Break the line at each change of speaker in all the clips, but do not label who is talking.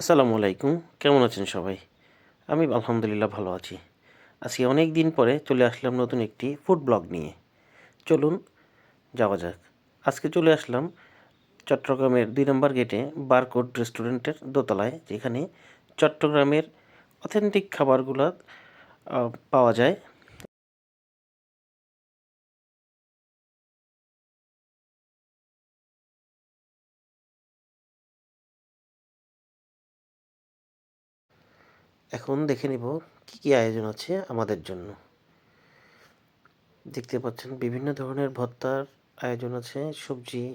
আসসালামু আলাইকুম। কেমন আছেন সবাই? আমি আলহামদুলিল্লাহ ভালো আছি। আজকে অনেক দিন পরে চলে আসলাম নতুন একটি ফুড ব্লগ নিয়ে। চলুন, যাওয়া যাক। আজকে চলে আসলাম চট্টগ্রামের দুই নম্বর গেটে বারকোড রেস্টুরেন্টের দোতলায়, যেখানে চট্টগ্রামের অথেন্টিক খাবারগুলো পাওয়া যায়। এখন দেখে নিব কি কি আয়োজন আছে আমাদের জন্য। দেখতে পাচ্ছেন বিভিন্ন ধরনের ভর্তার আয়োজন আছে, সবজি,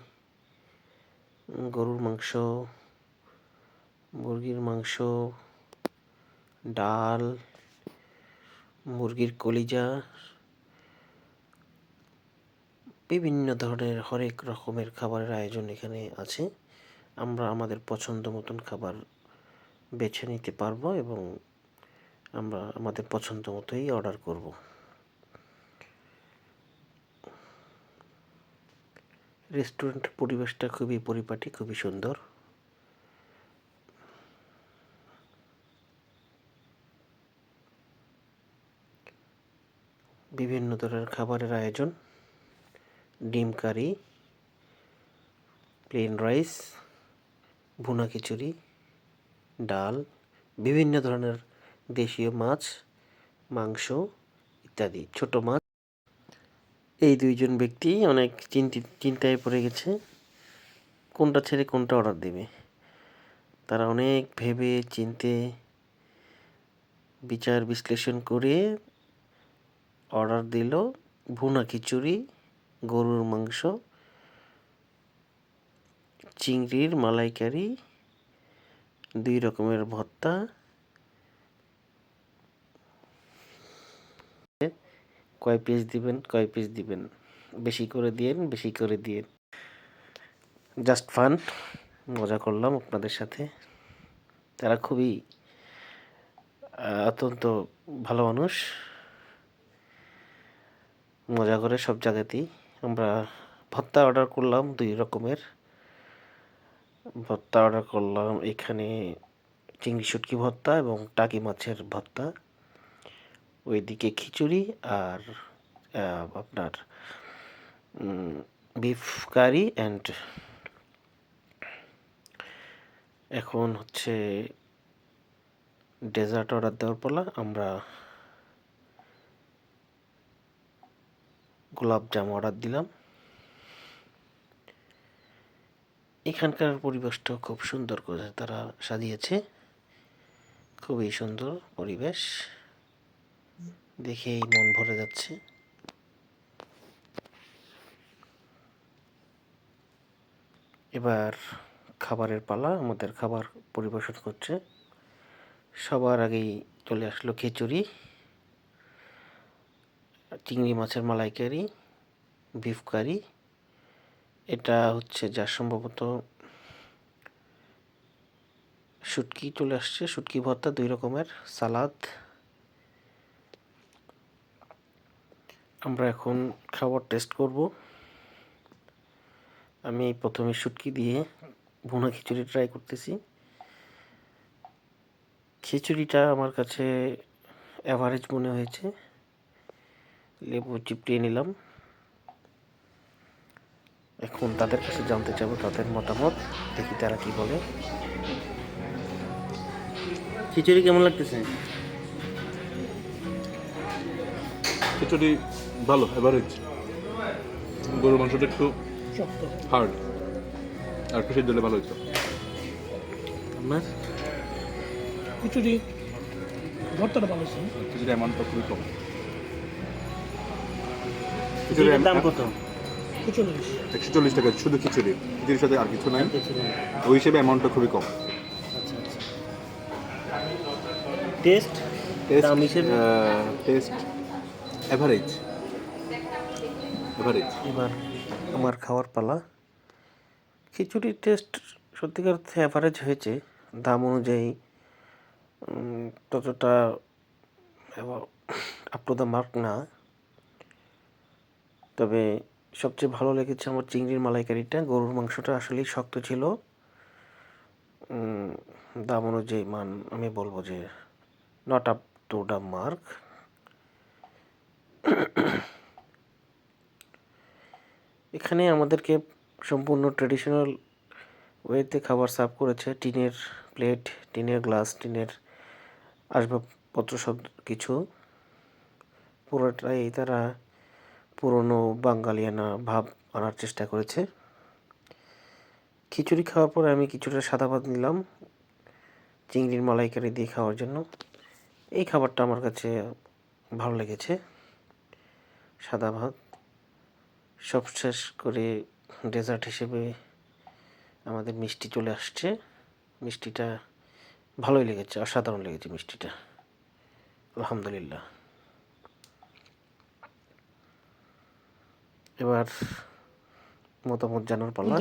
গরুর মাংস, মুরগির মাংস, ডাল, মুরগির কলিজা, বিভিন্ন ধরনের হরেক রকমের খাবারের আয়োজন এখানে আছে। আমরা আমাদের পছন্দ মতন খাবার বেছে নিতে পারব এবং আমরা আমাদের পছন্দ মতোই অর্ডার করব। রেস্টুরেন্টের পরিবেশটা খুবই পরিপাটি, খুবই সুন্দর। বিভিন্ন ধরনের খাবারের আয়োজন। ডিম কারি, প্লেন রাইস, ভুনা খিচুড়ি। ডাল, বিভিন্ন ধরনের দেশীয় মাছ, মাংস ইত্যাদি, ছোট মাছ। এই দুইজন ব্যক্তি অনেক চিন্তিত চিন্তায় পড়ে গেছে, কোনটা ছেড়ে কোনটা অর্ডার দেবে। তারা অনেক ভেবে চিনতে বিচার বিশ্লেষণ করে অর্ডার দিল ভুনা খিচুড়ি, গরুর মাংস, চিংড়ির মালাইকারি দুই রকমের ভর্তা কয় পিস দিবেন, কয় পিস দিবেন? বেশি করে দিয়েন, বেশি করে দিয়েন। জাস্ট ফান মজা করলাম আপনাদের সাথে। তারা খুবই অত্যন্ত ভালো মানুষ। মজা করে সব জায়গাতেই। আমরা ভর্তা অর্ডার করলাম দুই রকমের। ভর্তা অর্ডার করলাম। এখানে চিংড়ি শুটকি ভর্তা এবং টাকি মাছের ভর্তা। ওইদিকে খিচুড়ি আর আপনার বিফ কারি অ্যান্ড এখন হচ্ছে ডেজার্ট অর্ডার দেওয়ার পালা। আমরা গোলাপ জাম অর্ডার দিলাম। এখানকার পরিবেশটাও খুব সুন্দর করে তারা সাজিয়েছে। খুবই সুন্দর পরিবেশ। দেখেই মন ভরে যাচ্ছে। এবার খাবারের পালা, আমাদের খাবার পরিবেশন করছে। সবার আগেই চলে আসলো খিচুড়ি, চিংড়ি মাছের মালাইকারি, বিফ কারি এটা হচ্ছে যা সম্ভবত শুটকি চলে আসছে, শুটকি ভর্তা দুই রকমের, সালাদ। আমরা এখন খাবার টেস্ট করব। আমি প্রথমে শুটকি দিয়ে ভুনা খিচুড়ি ট্রাই করতেছি। খিচুড়িটা আমার কাছে অ্যাভারেজ মনে হয়েছে। লেবু চিপড়িয়ে নিলাম। এখন তাদের কাছে জানতে চাবো তাদের মতামত দেখি তারা কি বলে। খিচুড়ি কেমন লাগতেছে?
খিচুড়ি ভালো এভারেজ গরুর মাংসটা একটু
শক্ত।
হার্ড আর একটু সেদ্ধ ভালো হইতো।
আপনার
খিচুড়ি ভর্তাটা ভালো ছিল
খিচুড়ি অ্যামাউন্টটা খুবই কম।
খিচুড়ির দাম কত?
একশো চল্লিশ। টাকা শুধু খিচুড়ি। খিচুড়ির সাথে আর কিছু নাই। ওই হিসেবে অ্যামাউন্টটা খুবই কম।
টেস্ট দাম হিসেবে?
টেস্ট অ্যাভারেজ অ্যাভারেজ
এবার আমার খাওয়ার পালা। খিচুড়ির টেস্ট সত্যিকার অর্থে অ্যাভারেজ হয়েছে। দাম অনুযায়ী ততটা আপ টু দ্য মার্ক না। তবে সবচেয়ে ভালো লেগেছে আমার চিংড়ির মালাইকারিটা। গরুর মাংসটা আসলেই শক্ত ছিল। দাম অনুযায়ী মান আমি বলব যে not up to the mark এখানে আমাদেরকে সম্পূর্ণ ট্রেডিশনাল ওয়েতে খাবার সার্ভ করেছে। টিনের প্লেট টিনের গ্লাস টিনের আসবাবপত্র সব কিছু পুরোটাই তারা পুরনো বাঙালিয়ানা ভাব আনার চেষ্টা করেছে। খিচুড়ি খাওয়ার পরে আমি কিছুটা সাদা ভাত নিলাম, চিংড়ির মালাইকারি দিয়ে খাওয়ার জন্য। এই খাবারটা আমার কাছে ভালো লেগেছে। সাদা ভাত সব শেষ করে ডেজার্ট হিসেবে আমাদের মিষ্টি চলে আসছে। মিষ্টিটা ভালোই লেগেছে, অসাধারণ লেগেছে মিষ্টিটা। আলহামদুলিল্লাহ। এবার মতামত জানার পালা।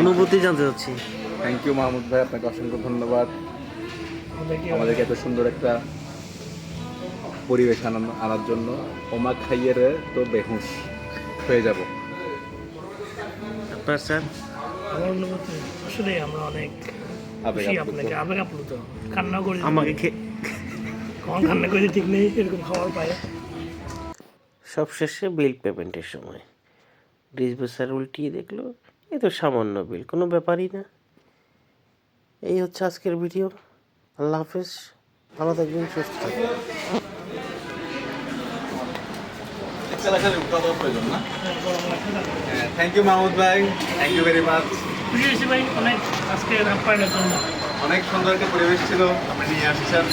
অনুভূতি জানতে চাচ্ছি।
থ্যাংক ইউ মাহমুদ ভাই আপনাকে অসংখ্য ধন্যবাদ।
আমাদেরকে
এত সুন্দর একটা পরিবেশ আনার জন্য। ওমা খাইয়ে রে তো বেহুশ হয়ে যাব।
আপনার স্যার?
আমার অনুভূতি আসলে আমরা অনেক খুশি আপনাকে আবেগ আপ্লুত। কান্না করে
আমাকে
কখন কান্না করে ঠিক নেই এরকম খাবার পায়।
সবশেষে বিল পেমেন্টের সময়। রিজবু স্যার উল্টিয়ে দেখল এ তো সামান্য বিল কোনো ব্যাপারই না। এই হচ্ছে আজকের ভিডিও আল্লাহ হাফেজ ভালো থাকবেন সুস্থ থাকবেন।
থ্যাংক ইউ মাহমুদ ভাই। থ্যাংক ইউ ভেরি মাচ
খুশি হয়েছি ভাই অনেক আজকে
অনেক সুন্দর একটা পরিবেশ ছিল। আপনি নিয়ে আসছেন।